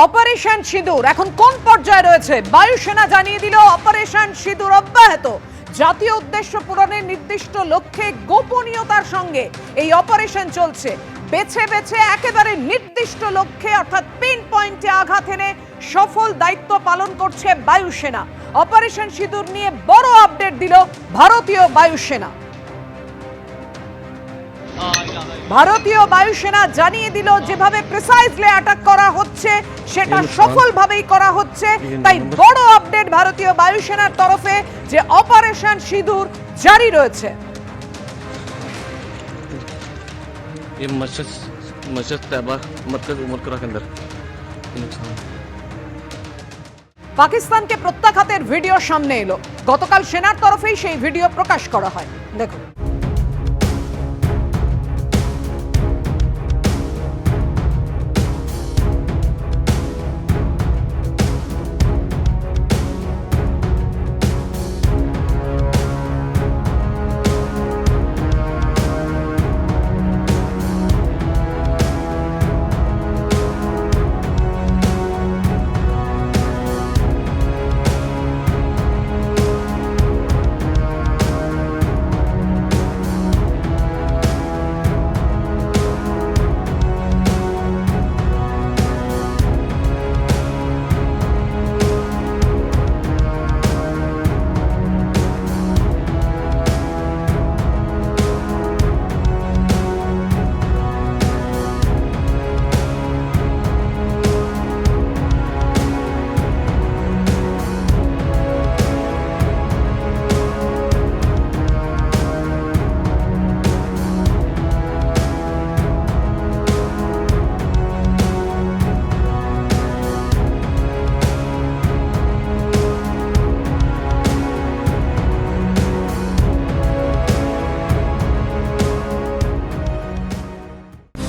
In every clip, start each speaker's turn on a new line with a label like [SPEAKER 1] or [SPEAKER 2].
[SPEAKER 1] Operation সিঁদুর। এখন কোন পর্যায়ে রয়েছে? বায়ুসেনা জানিয়ে দিল, অপারেশন সিঁদুর অব্যাহত। জাতীয় উদ্দেশ্য পূরণের নির্দিষ্ট লক্ষ্যে গোপনীয়তার সঙ্গে এই অপারেশন চলছে। বেছে বেছে একেবারে নির্দিষ্ট লক্ষ্যে, অর্থাৎ পিন পয়েন্টে আঘাত এনে সফল দায়িত্ব পালন করছে বায়ুসেনা। অপারেশন সিঁদুর নিয়ে বড় আপডেট দিল ভারতীয় বায়ুসেনা। ভারতীয় বায়ুসেনা জানিয়ে দিল যেভাবে প্রিসাইজলি অ্যাটাক করা হচ্ছে সেটা সফলভাবেই করা হচ্ছে তাই বড় আপডেট ভারতীয় বায়ুসেনার তরফে যে অপারেশন সিঁদুর জারি রয়েছে
[SPEAKER 2] ये मस्जिद मस्जिद तैयबा मरकज उमरकरा के अंदर ये नुकसान है।
[SPEAKER 1] পাকিস্তানকে প্রত্যাঘাতের ভিডিও সামনে এলো গতকাল সেনার তরফেই সেই ভিডিও প্রকাশ করা হয় দেখুন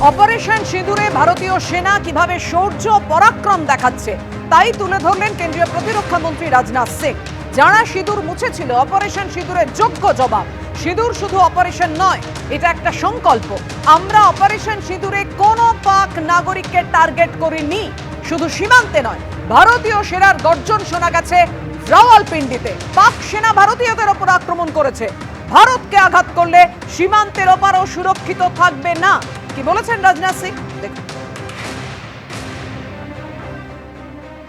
[SPEAKER 1] অপারেশন সিঁদুরে ভারতীয় সেনা কীভাবে শৌর্য পরাক্রম দেখাচ্ছে, তাই তুলে ধরলেন কেন্দ্রীয় প্রতিরক্ষা মন্ত্রী রাজনাথ সিং। যারা সিঁদুর মুছেছিল, অপারেশন সিঁদুরের যোগ্য জবাব। সিঁদুর শুধু অপারেশন নয়, এটা একটা সংকল্প। আমরা অপারেশন সিঁদুরে কোনো পাক নাগরিককে টার্গেট করিনি, শুধু সীমান্তে নয়, ভারতীয় সেনার গর্জন শোনা গেছে রাওয়ালপিন্ডিতে। পাক সেনা ভারতীয়দের ওপর আক্রমণ করেছে। ভারতকে আঘাত করলে সীমান্তের ওপারও সুরক্ষিত থাকবে না। কি বলেছেন রাজনাথ সিং দেখুন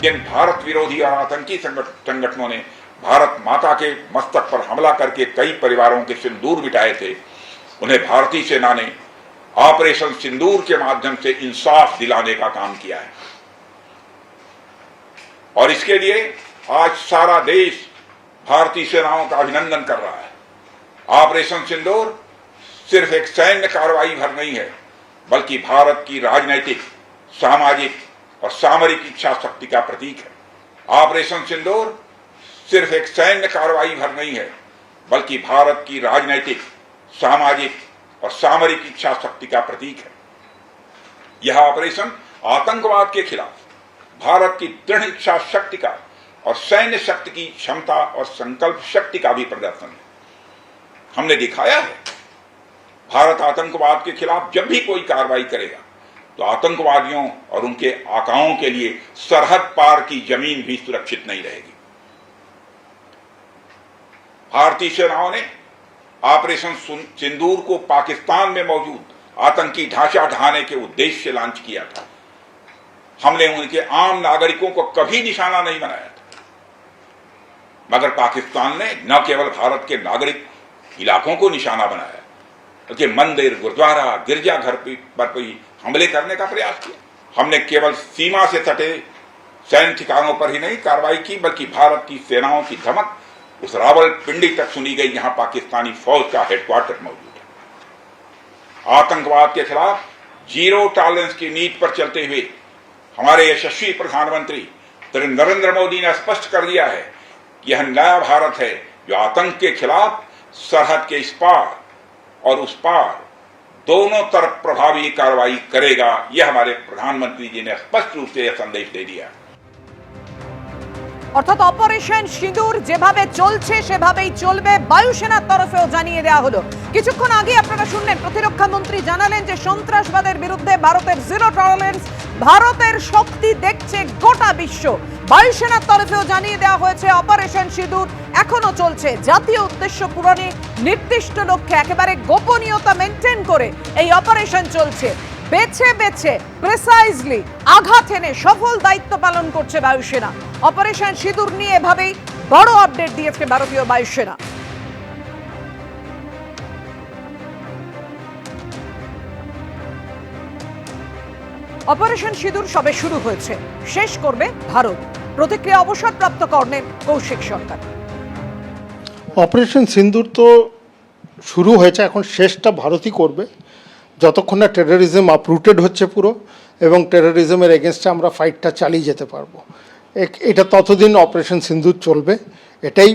[SPEAKER 3] जिन भारत विरोधी और आतंकी संगठ- संगठनों ने भारत माता के मस्तक पर हमला करके कई परिवारों के सिंदूर मिटाए थे उन्हें भारतीय सेना ने ऑपरेशन सिंदूर के माध्यम से इंसाफ दिलाने का काम किया है और इसके लिए आज सारा देश भारतीय सेनाओं का अभिनंदन कर रहा है ऑपरेशन सिंदूर सिर्फ एक सैन्य कार्रवाई भर नहीं है बल्कि भारत की राजनैतिक, सामाजिक और सामरिक इच्छा शक्ति का प्रतीक है। ऑपरेशन सिंदूर सिर्फ़ एक सैन्य कार्रवाई भर नहीं है, बल्कि भारत की राजनैतिक, सामाजिक और सामरिक इच्छा शक्ति का प्रतीक है। यह ऑपरेशन आतंकवाद के खिलाफ, भारत की दृढ़ इच्छा शक्ति का और सैन्य शक्ति की क्षमता और संकल्प शक्ति का भी प्रदर्शन है। हमने दिखाया है भारत आतंकवाद के खिलाफ जब भी कोई कार्रवाई करेगा तो आतंकवादियों और उनके आकाओं के लिए सरहद पार की ज़मीन भी सुरक्षित नहीं रहेगी। भारतीय सेनाओं ने ऑपरेशन सिंदूर को पाकिस्तान में मौजूद आतंकी ढांचा ढहाने के उद्देश्य से लॉन्च किया था। हमने उनके आम नागरिकों को कभी निशाना नहीं बनाया था। मगर पाकिस्तान ने न केवल भारत के नागरिक, इलाकों को निशाना बनाया बल्कि मंदिर गुरुद्वारा गिरजाघर पर कोई हमले करने का प्रयास किया। हमने केवल सीमा से सटे सैन्य ठिकानों पर ही नहीं, कार्रवाई की, बल्कि भारत की सेनाओं की धमक उस रावल पिंडी तक सुनी गई। जहाँ पाकिस्तानी फौज का हेडक्वार्टर मौजूद है। आतंकवाद के खिलाफ ज़ीरो टॉलरेंस की नीति पर चलते हुए हमारे यशस्वी प्रधानमंत्री नरेंद्र मोदी ने स्पष्ट कर दिया है कि यह नया भारत है जो आतंक के खिलाफ सरहद के इस पार और उस पार दोनों तरफ़ प्रभावी कार्रवाई करेगा, यह हमारे प्रधानमंत्री जी ने स्पष्ट रूप से यह संदेश दे दिया।
[SPEAKER 1] অর্থাৎ অপারেশন সিঁদুর যেভাবে চলছে, সেভাবেই চলবে। বায়ুসেনার তরফেও জানিয়ে দেওয়া হলো। কিছুক্ষণ আগে আপনারা শুনলেন, প্রতিরক্ষা মন্ত্রী জানালেন যে সন্ত্রাসবাদের বিরুদ্ধে ভারতের জিরো টলারেন্স, ভারতের শক্তি দেখছে গোটা বিশ্ব। বায়ুসেনার তরফেও জানিয়ে দেওয়া হয়েছে, অপারেশন সিঁদুর এখনও চলছে। জাতীয় উদ্দেশ্য পূরণে নির্দিষ্ট লক্ষ্যে একেবারে গোপনীয়তা মেনটেন করে এই অপারেশন চলছে। বেছে বেছে প্রেসাইজলি আঘাত এনে সফল দায়িত্ব পালন করছে বায়ুসেনা। অপারেশন সিঁদুর নিয়ে এভাবেই বড় আপডেট দিয়েছে ভারতীয় বায়ুসেনা। অপারেশন সিঁদুর সবে শুরু হয়েছে। শেষ করবে ভারত। প্রতিক্রিয়া অবসরপ্রাপ্ত কর্নেল কৌশিক সরকার।
[SPEAKER 4] অপারেশন সিন্দুর তো শুরু হয়েছে, এখন শেষটা ভারতই করবে। যতক্ষণ না টেরোরিজম আপরুটেড হচ্ছে পুরো এবং টেরোরিজমের এগেনস্টে আমরা ফাইটটা চালিয়ে যেতে পারব। এটা ততদিন অপারেশন সিন্দুর চলবে। এটাই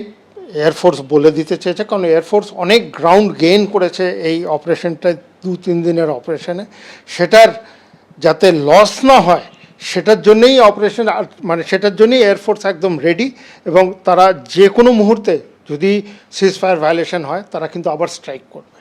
[SPEAKER 4] এয়ারফোর্স বলে দিতে চেয়েছে, কারণ এয়ারফোর্স অনেক গ্রাউন্ড গেইন করেছে এই অপারেশনটা দু, তিন দিনের অপারেশনে সেটার যাতে লস না হয়, সেটার জন্যেই অপারেশন মানে সেটার জন্যই এয়ারফোর্স একদম রেডি এবং তারা যে কোনো মুহূর্তে যদি সিজ ফায়ার ভায়োলেশন হয়, তারা কিন্তু আবার স্ট্রাইক করবে।